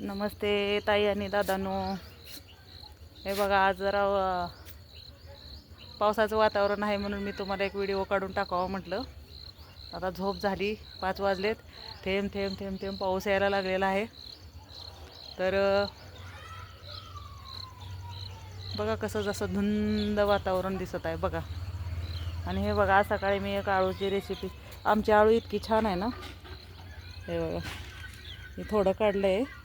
नमस्ते ताई आणि दादानो. हे बघा आज जरा पावसाचं वातावरण आहे म्हणून मी तुम्हाला एक व्हिडिओ काढून टाकावं म्हटलं. आता झोप झाली पाच वाजलेत. थेंब थेंब थेंब थेंब पाऊस यायला लागलेला आहे. तर बघा कसं जसं धुंद वातावरण दिसत आहे बघा. आणि हे बघा आज सकाळी मी एक आळूची रेसिपी आमची आळू इतकी छान आहे ना? हे बघा. मी थोडं काढलं आहे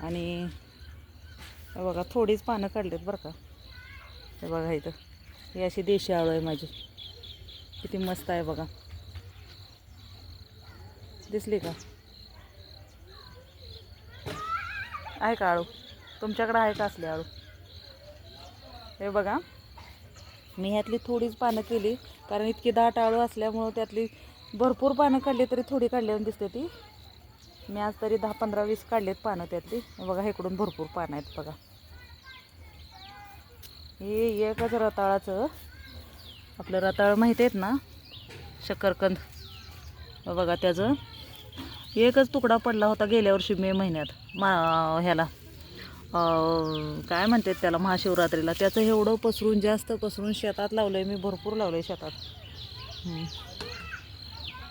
आणि हे बघा थोडीच पानं काढलीत बरं का. हे बघा इथं. ही अशी देशी आळू आहे माझी. किती मस्त आहे बघा. दिसली का? आहे का आळू? तुमच्याकडं आहे का असली आळू? हे बघा. मी ह्यातली थोडीच पानं केली कारण इतकी दाट आळू असल्यामुळं त्यातली भरपूर पानं काढली तरी थोडी काढल्यावर दिसते ती. मी आज तरी दहा पंधरा वीस काढलेत पानं त्यातली. बघा इकडून भरपूर पानं आहेत बघा. हे एकच रताळाचं. आपलं रताळ माहीत आहेत ना? शकरकंद. बघा त्याचं. एकच तुकडा पडला होता गेल्या वर्षी मे महिन्यात. मा ह्याला. काय म्हणतात त्याला महाशिवरात्रीला? त्याचं एवढं पसरून जास्त पसरून शेतात लावलं आहे मी भरपूर लावलं आहे शेतात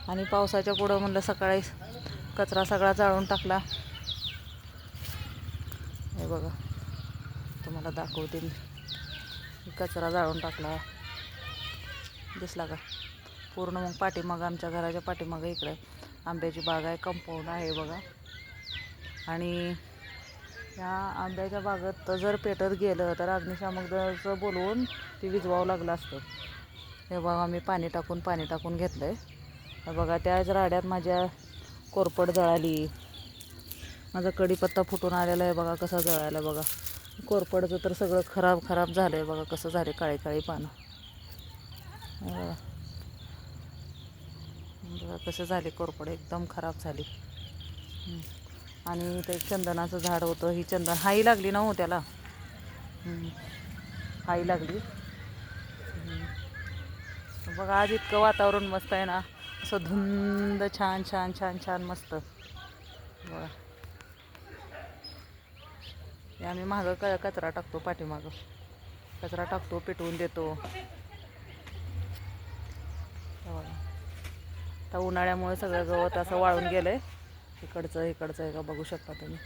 आणि पावसाच्या पुढं म्हणलं सकाळी कचरा सगळा जाळून टाकला. हे बघा तुम्हाला दाखवते मी कचरा जाळून टाकला. दिसला का? पूर्ण मग पाठीमागं आमच्या घराच्या पाठीमागं इकडे आंब्याची बाग आहे कंपाऊंड आहे बघा. आणि या आंब्याच्या बागेत जर पेटत गेलं तर अग्निशामक दळाचं बोलवून ती विजवावं लागलं असतं. हे बघा मी पाणी टाकून पाणी टाकून घेतलं आहे बघा त्याच राड्यात माझ्या कोरपड जळाली. माझा कढीपत्ता फुटून आलेला आहे बघा कसा जळायला बघा. कोरपडचं तर सगळं खराब खराब झालं आहे बघा कसं झाले काळी काळी पानं. बघा कसं झाले कोरपड एकदम खराब झाली. आणि ते चंदनाचं झाड होतं ही चंदन हाई लागली ना हो त्याला. हाई लागली. बघा आज इतकं वातावरण मस्त आहे ना. असं धुंद छान छान छान छान मस्त. बघा. हे आम्ही मागं क कचरा टाकतो पाठीमागं. कचरा टाकतो पेटवून देतो. आता उन्हाळ्यामुळे सगळं गवत असं वाळून गेलं आहे इकडचं इकडचं आहे का बघू शकता तुम्ही.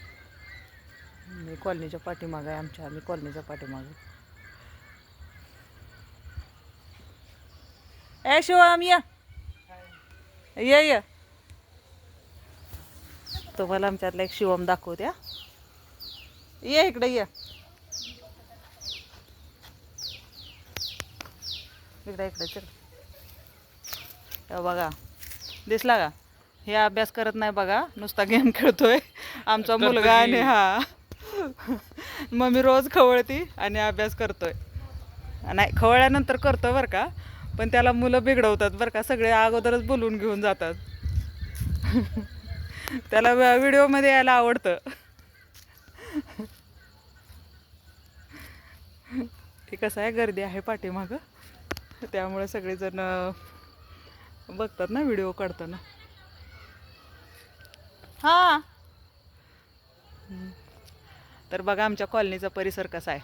मी कॉलनीच्या पाठीमागं आहे आमच्या आम्ही कॉलनीच्या पाठीमागं. ए शिवम या. ये ये. तुम्हाला आमच्यातला एक शिवम दाखवते हा. ये इकडे ये. इकडे इकडे चल. बघा. दिसला का? हे अभ्यास करत नाही बघा. नुसता गेम खेळतोय. आमचा मुलगा आणि हा. मम्मी रोज खवळती आणि अभ्यास करतोय. नाही खवळल्यानंतर करतो बरं का. पण त्याला मुलं बिघडवतात बरं का सगळे अगोदरच बोलून घेऊन जातात. त्याला व्हिडिओमध्ये यायला आवडतं. ते कसं आहे गर्दी आहे पाठीमागं. त्यामुळे सगळेजण बघतात ना व्हिडिओ काढताना. हां. तर बघा आमच्या कॉलनीचा परिसर कसा आहे.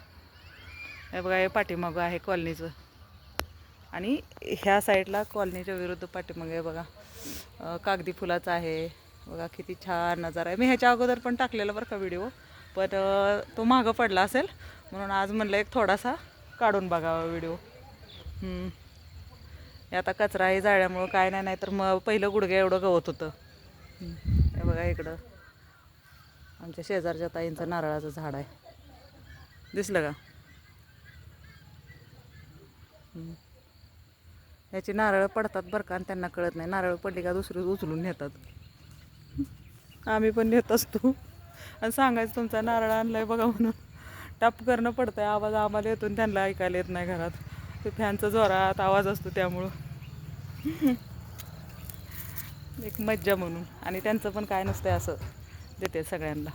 हे बघा हे पाठीमागं आहे कॉलनीचं. आणि ह्या साईडला कॉलनीच्या विरुद्ध पाठीमागे बघा कागदी फुलाचं आहे. बघा किती छान नजारा आहे. मी ह्याच्या अगोदर पण टाकलेला बरं का व्हिडिओ पण तो मागं पडला असेल. म्हणून आज म्हणलं एक थोडासा काढून बघावा व्हिडिओ. हे आता कचरा हे जाळ्यामुळं काय नाही नाही तर मग पहिलं गुडघ्या एवढं गवत होतं. हे बघा इकडं. आमच्या शेजारच्या ताईंचं नारळाचं झाड आहे. दिसलं का? ह्याची नारळं पडतात बरं का आणि त्यांना कळत नाही. नारळ पडले का दुसरी उचलून नेतात. आम्ही पण नेत असतो. आणि सांगायचं तुमचा नारळ आणलाय बघा म्हणून. टप करणं पडतं आहे आवाज आम्हाला येतो आणि त्यांना ऐकायला येत नाही घरात. ते फॅनचा जोरात आवाज असतो त्यामुळं. एक मज्जा म्हणून. आणि त्यांचं पण काय नसतंय असं देते सगळ्यांना.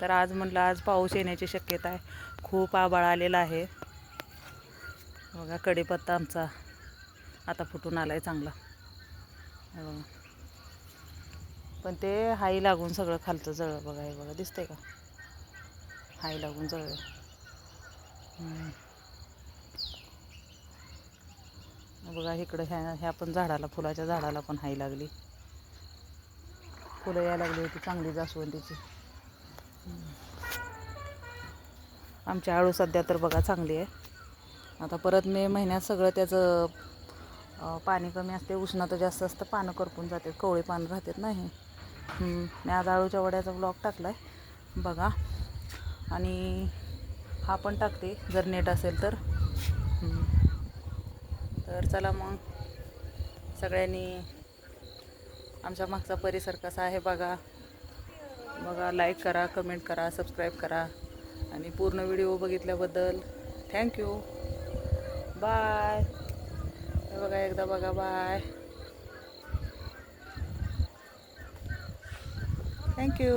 तर आज म्हटलं आज पाऊस येण्याची शक्यता आहे. खूप आबाळ आलेला आहे. बघा कढीपत्ता आमचा आता फुटून आला आहे चांगला. बघा पण ते हाई लागून सगळं खालचं जळ बघा हे बघा दिसतंय का? हाई लागून जळ बघा इकडं ह्या ह्या पण झाडाला फुलाच्या झाडाला पण हाई लागली. फुलं यायला लागली होती चांगली जास्वंदीची. आमची आळू सध्या तर बघा चांगली आहे. आता परत मे महिन्यात सगळं त्याचं पाणी कमी असते उष्णता जास्त असतं पानं करपून जाते कोवळे पानं राहतात नाही मी आज आळूच्या वड्याचा ब्लॉग टाकला आहे बघा. आणि हा पण टाकते जर नेट असेल तर. तर चला मग सगळ्यांनी आमच्या मागचा परिसर कसा आहे बघा. बघा लाईक करा कमेंट करा सबस्क्राईब करा. आणि पूर्ण व्हिडिओ बघितल्याबद्दल थँक्यू बाय हे बघा एकदा बघा बाय थँक्यू